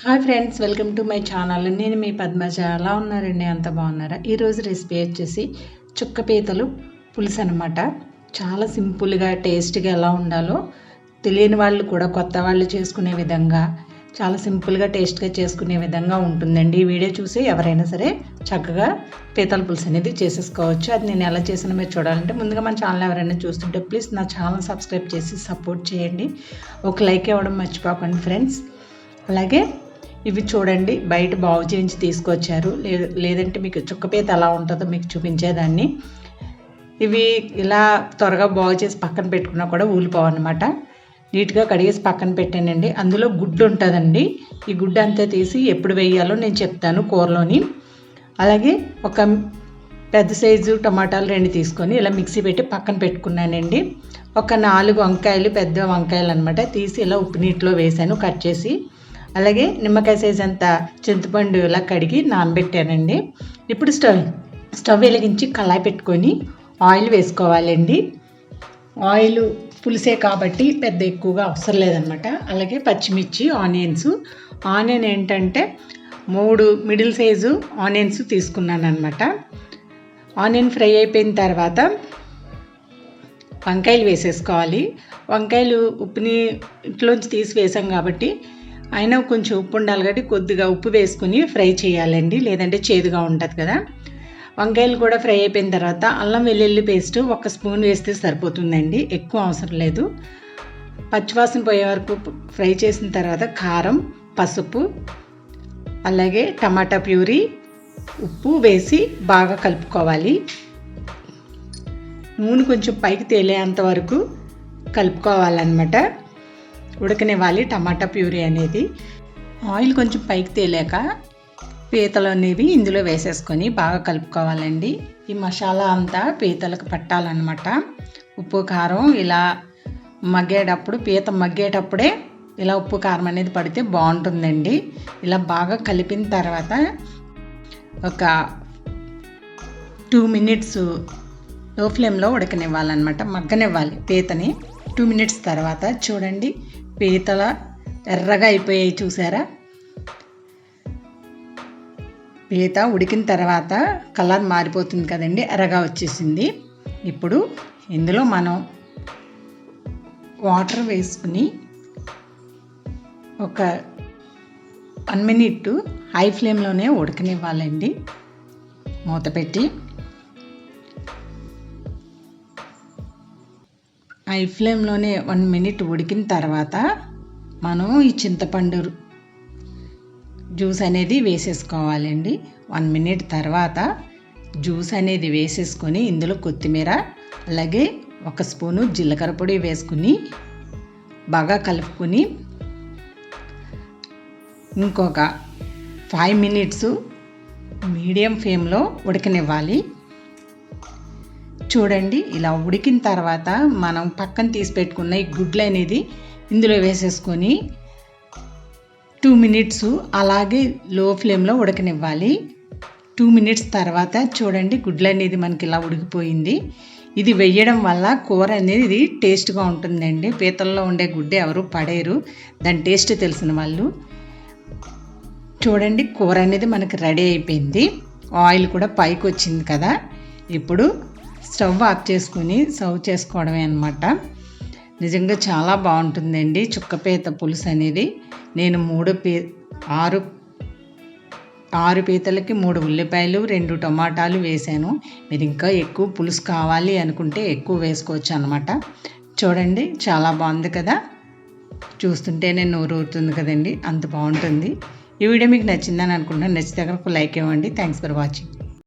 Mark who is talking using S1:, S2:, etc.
S1: Hi friends welcome to my channel. నేను మీ పద్మజ. ఎలా ఉన్నారండి? అంత బాగున్నారా? ఈరోజు రెసిపీ వచ్చేసి చుక్క పీతలు పులుసు అనమాట చాలా సింపుల్గా టేస్ట్గా ఎలా ఉండాలో తెలియని వాళ్ళు కూడా కొత్త వాళ్ళు చేసుకునే విధంగా చాలా సింపుల్గా టేస్ట్గా చేసుకునే విధంగా ఉంటుందండి. ఈ వీడియో చూసి ఎవరైనా సరే చక్కగా పీతల పులుసు అనేది చేసేసుకోవచ్చు. అది నేను ఎలా చేసినా మీరు చూడాలంటే ముందుగా మన ఛానల్ ఎవరైనా చూస్తుంటే ప్లీజ్ నా ఛానల్ సబ్స్క్రైబ్ చేసి సపోర్ట్ చేయండి. ఒక లైక్ ఇవ్వడం మర్చిపోకండి ఫ్రెండ్స్. అలాగే ఇవి చూడండి బయట బాగు చేయించి తీసుకొచ్చారు. లేదంటే మీకు చుక్కపేత ఎలా ఉంటుందో మీకు చూపించేదాన్ని. ఇవి ఇలా త్వరగా బాగు చేసి పక్కన పెట్టుకున్నా కూడా ఊలిపోవన్నమాట నీట్గా కడిగేసి పక్కన పెట్టానండి. అందులో గుడ్డు ఉంటుందండి. ఈ గుడ్డు అంతా తీసి ఎప్పుడు వేయాలో నేను చెప్తాను కూరలోని. అలాగే ఒక పెద్ద సైజు టమాటాలు రెండు తీసుకొని ఇలా మిక్సీ పెట్టి పక్కన పెట్టుకున్నానండి. ఒక నాలుగు వంకాయలు పెద్ద వంకాయలు అనమాట తీసి ఇలా ఉప్పు నీటిలో వేసాను కట్ చేసి. అలాగే నిమ్మకాయ సైజ్ అంత చింతపండు ఇలా కడిగి నానబెట్టానండి ఇప్పుడు స్టవ్ స్టవ్ వెలిగించి కళాయి పెట్టుకొని ఆయిల్ వేసుకోవాలండి. ఆయిల్ పులిసే కాబట్టి పెద్ద ఎక్కువగా అవసరం లేదనమాట అలాగే పచ్చిమిర్చి ఆనియన్స్. ఆనియన్ ఏంటంటే మూడు మిడిల్ సైజు ఆనియన్స్ తీసుకున్నాను అనమాట ఆనియన్ ఫ్రై అయిపోయిన తర్వాత వంకాయలు వేసేసుకోవాలి. వంకాయలు ఉప్పుని ఇంట్లోంచి తీసి వేసాం కాబట్టి అయినా కొంచెం ఉప్పు ఉండాలి కాబట్టి కొద్దిగా ఉప్పు వేసుకుని ఫ్రై చేయాలండి. లేదంటే చేదుగా ఉంటుంది కదా. వంకాయలు కూడా ఫ్రై అయిపోయిన తర్వాత అల్లం వెల్లుల్లి పేస్ట్ ఒక స్పూన్ వేస్తే సరిపోతుందండి. ఎక్కువ అవసరం లేదు. పచ్చివాసన పోయే వరకు ఫ్రై చేసిన తర్వాత కారం పసుపు అలాగే టమాటా ప్యూరీ ఉప్పు వేసి బాగా కలుపుకోవాలి. నూనె కొంచెం పైకి తేలేంత వరకు కలుపుకోవాలన్నమాట. ఉడకనివ్వాలి టమాటా ప్యూరీ అనేది. ఆయిల్ కొంచెం పైకి తేలేక పీతలు అనేవి ఇందులో వేసేసుకొని బాగా కలుపుకోవాలండి. ఈ మసాలా అంతా పీతలకు పట్టాలన్నమాట. ఉప్పు కారం ఇలా మగ్గేటప్పుడు పీత మగ్గేటప్పుడే ఇలా ఉప్పు కారం అనేది పడితే బాగుంటుందండి. ఇలా బాగా కలిపిన తర్వాత ఒక టూ మినిట్స్లో ఫ్లేమ్లో ఉడకనివ్వాలన్నమాట. మగ్గనివ్వాలి పీతని. టూ మినిట్స్ తర్వాత చూడండి పీతల ఎర్రగా అయిపోయాయి చూసారా? పీత ఉడికిన తర్వాత కలర్ మారిపోతుంది కదండి ఎర్రగా వచ్చేసింది. ఇప్పుడు ఇందులో మనం వాటర్ వేసుకుని ఒక వన్ మినిట్ హై ఫ్లేమ్లోనే ఉడకనివ్వాలండి. మూత పెట్టి హై ఫ్లేమ్లోనే వన్ మినిట్ ఉడికిన తర్వాత మనం ఈ చింతపండు జ్యూస్ అనేది వేసేసుకోవాలండి. వన్ మినిట్ తర్వాత జ్యూస్ అనేది వేసేసుకొని ఇందులో కొత్తిమీర అలాగే ఒక స్పూను జీలకర్ర పొడి వేసుకుని బాగా కలుపుకొని ఇంకొక ఫైవ్ మినిట్స్ మీడియం ఫ్లేమ్లో ఉడకనివ్వాలి. చూడండి ఇలా ఉడికిన తర్వాత మనం పక్కన తీసి పెట్టుకున్న ఈ గుడ్లు అనేది ఇందులో వేసేసుకొని టూ మినిట్స్ అలాగే లో ఫ్లేమ్లో ఉడకనివ్వాలి. టూ మినిట్స్ తర్వాత చూడండి గుడ్లు అనేది మనకి ఇలా ఉడికిపోయింది. ఇది వేయడం వల్ల కూర అనేది టేస్ట్గా ఉంటుందండి. పీతల్లో ఉండే గుడ్డే ఎవరు పడేరు దాని టేస్ట్ తెలిసిన వాళ్ళు. చూడండి కూర అనేది మనకి రెడీ అయిపోయింది. ఆయిల్ కూడా పైకి వచ్చింది కదా. ఇప్పుడు స్టవ్ ఆఫ్ చేసుకుని సర్వ్ చేసుకోవడమే అనమాట నిజంగా చాలా బాగుంటుందండి చుక్కపీత పులుసు అనేది. నేను మూడు పీ ఆరు ఆరు పీతలకి మూడు ఉల్లిపాయలు రెండు టమాటాలు వేసాను. మీరు ఇంకా ఎక్కువ పులుసు కావాలి అనుకుంటే ఎక్కువ వేసుకోవచ్చు అనమాట చూడండి చాలా బాగుంది కదా. చూస్తుంటేనే నోరు ఊరుతుంది కదండి అంత బాగుంటుంది. ఈ వీడియో మీకు నచ్చిందని అనుకుంటున్నాను. నచ్చితే ఒక లైక్ ఇవ్వండి. Thanks for watching